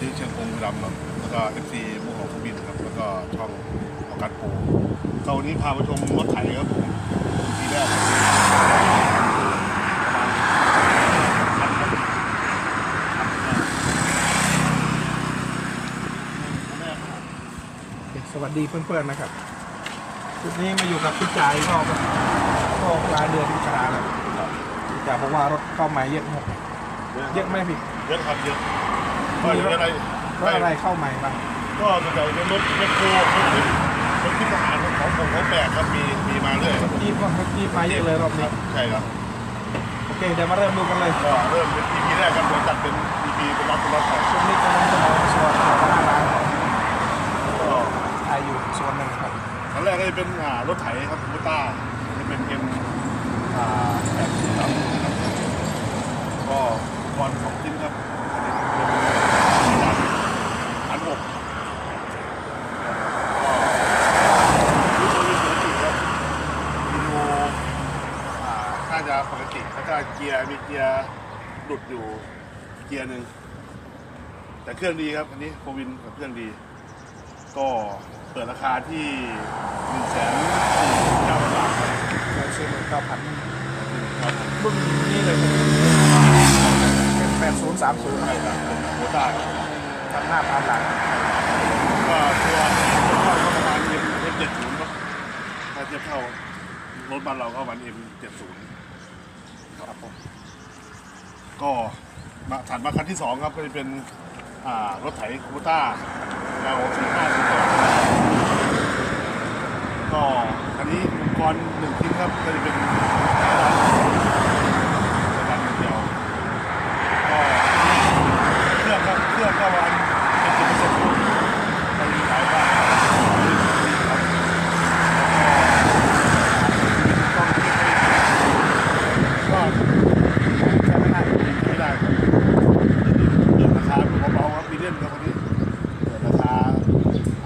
ที่เชียงคงบุรีรัมย์ครับแล้วก็เอฟซีมูของขบินครับแล้วก็ช่องออกัสโปก็วันนี้พามาชมรถไถครับผมทีแรกครับประมาณพันครับพันแรกครับสวัสดีเพื่อนๆนะครับชุดนี้มาอยู่กับพี่จ่ายก็ก็ปลายเดือนมิถุนาแล้วพี่จ่ายบอกว่ารถเข้าใหม่เยอะหมดเยอะไหมพี่เยอะครับเยอะ ก็อะอะไรรถอะไรเข้าใหม่บ้างก็ส่วนใหญ่เป็นรถแมคโครรถรถรถที่ทหารของผมของแบกครับมีมีมาเรื่อยครับจีบก็จีบมาเยอะเลยรอบนี้ใช่ครับโอเคเดี๋ยวมาเริ่มดูกันเลยก็เริ่มเป็น EP แรกครับเราจัดเป็น EP เป็นรอบเป็นรอบของชุดนี้กำลังจะมองส่วนของหน้าร้านก็ถ่ายอยู่ส่วนหนึ่งครับครั้งแรกก็จะเป็นรถไถครับคูต้าจะเป็นเอ็มแปดสิบครับก็อุปกรณ์สองชิ้นครับ หกก็วิดีโอวิดีโอจริครับดีโออ่าน่าจะปกติแล้วก็เกียร์มีเกียร์หลุดอยู่เกียร์หนึ่งแต่เครื่องดีครับอันนี้โควินกับเครื่องดี ก็เปิดราคาที่หนึ่งแสนสี่เก้าพันบาทครับเงินซื้อหมื่นเก้าพันรับรุ่นนี้เลยเป็นแปดศูนย์สามศูนย์ใช่ครับโคต้าครับ ตัดหน้าตามหลังก็ตัวตัวก็ประมาณ M M เจ็ดศูนย์ครับถ้าเทียบเท่ารถบ้านเราก็ประมาณ M เจ็ดศูนย์ครับผมก็มาถัดมาคันที่สองครับก็จะเป็นอ่ารถไถโคต้าเราสี่ห้าสิบก็อันนี้อุปกรณ์หนึ่งชิ้นครับก็จะเป็นการเดียวก็เครื่องก็เครื่องก็วันเป็นสิบเปอร์เซ็นต์ไปขายบ้านครับต้องคิดให้ก็ ใช้ไม่ได้ ไม่ได้ครับเปิดราคาเบาๆครับมีเล่นครับวันนี้เปิดราคา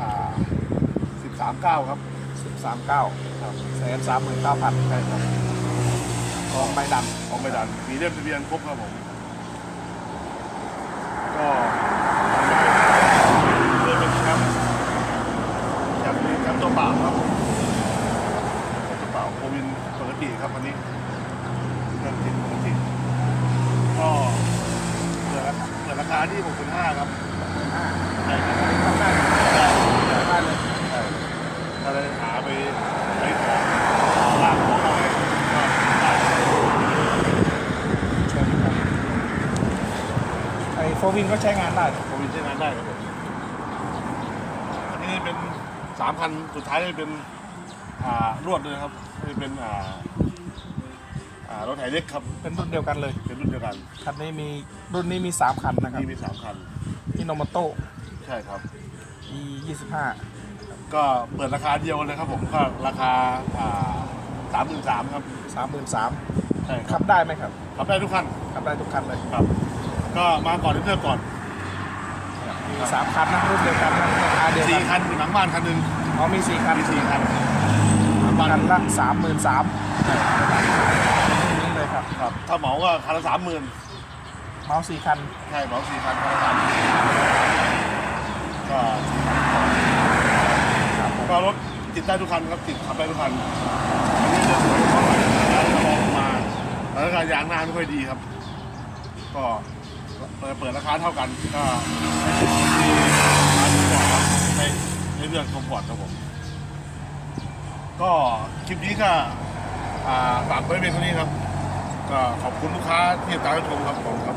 อ่าสิบสาม เก้าครับสิบสามเก้าครับแสนสามหมื่นเก้าพันใช่ครับกองใบดของไม่ดันมีเล่มทะเบียนครบครับผม ก็เดินเป็นแชมป์แชมป์แชมป์ตัวเปล่าครับผมตัวเปล่าโควินปกติครับวันนี้เรื่องติดปกติก็เหลือเหลือราคาที่ 6.5 ครับำใช่ครับทำได้ได้เลยใช่ ก็เลยหาไปใช้ของลากของอะไรก็ได้เชิญครับไอ้โฟวินก็ใช้งานได้โควินใช้งานได้ครับผมอันนี้เป็นสามพันสุดท้ายจะเป็นอ่ารวดเลยครับจะเป็นอ่าอ่ารถไถเล็กครับเป็นรุ่นเดียวกันเลย เป็นรุ่นเดียวกันคันนี้มีรุ่นนี้มีสามคันนะครับที่มีสามคันที่โนมโตใช่ครับ E ยี่สิบห้า ก็เปิดราคาเดียวเลยครับผมก็ราคาอ่าสามหมื่นสามครับสามหมื่นสามใช่คขัรับ บได้ไหมครับขับได้ทุกคันขับได้ทุกคันเลยครับ ก็มาก่อนเพื่อนก่อนมีสามคันนะรุ่นเดียวกันนะราคาเดียวสี่กันคันอยู่หลังบ้านคันหนึ่งอ๋อมีสี่คันมีสี่คันหลังบ้านคันละสามหมื่นสามนี่เลยครับครับถ้าเหมาก็คันละสามหมื่นเมาส์สี่คันใช่เหมาสี่คันคันละสามหมื่นก็สี่คันครับผม ก็รถติดได้ทุกคันครับติดขับได้ทุกคันอันนี้จะสวยเพราะว่าย้ายกระบอกมาแล้วก็ยางหน้าไม่ค่อยดีครับ ก็เปิดเปิดราคาเท่ากันก็ที่ร้านก่อนครับในในเรื่องคอมฟอร์ตครับผม ก็คลิปนี้ก็อ่าฝากไว้เป็นเท่านี้ครับ ก็ขอบคุณลูกค้าที่ติดตามรับชมครับผมครับ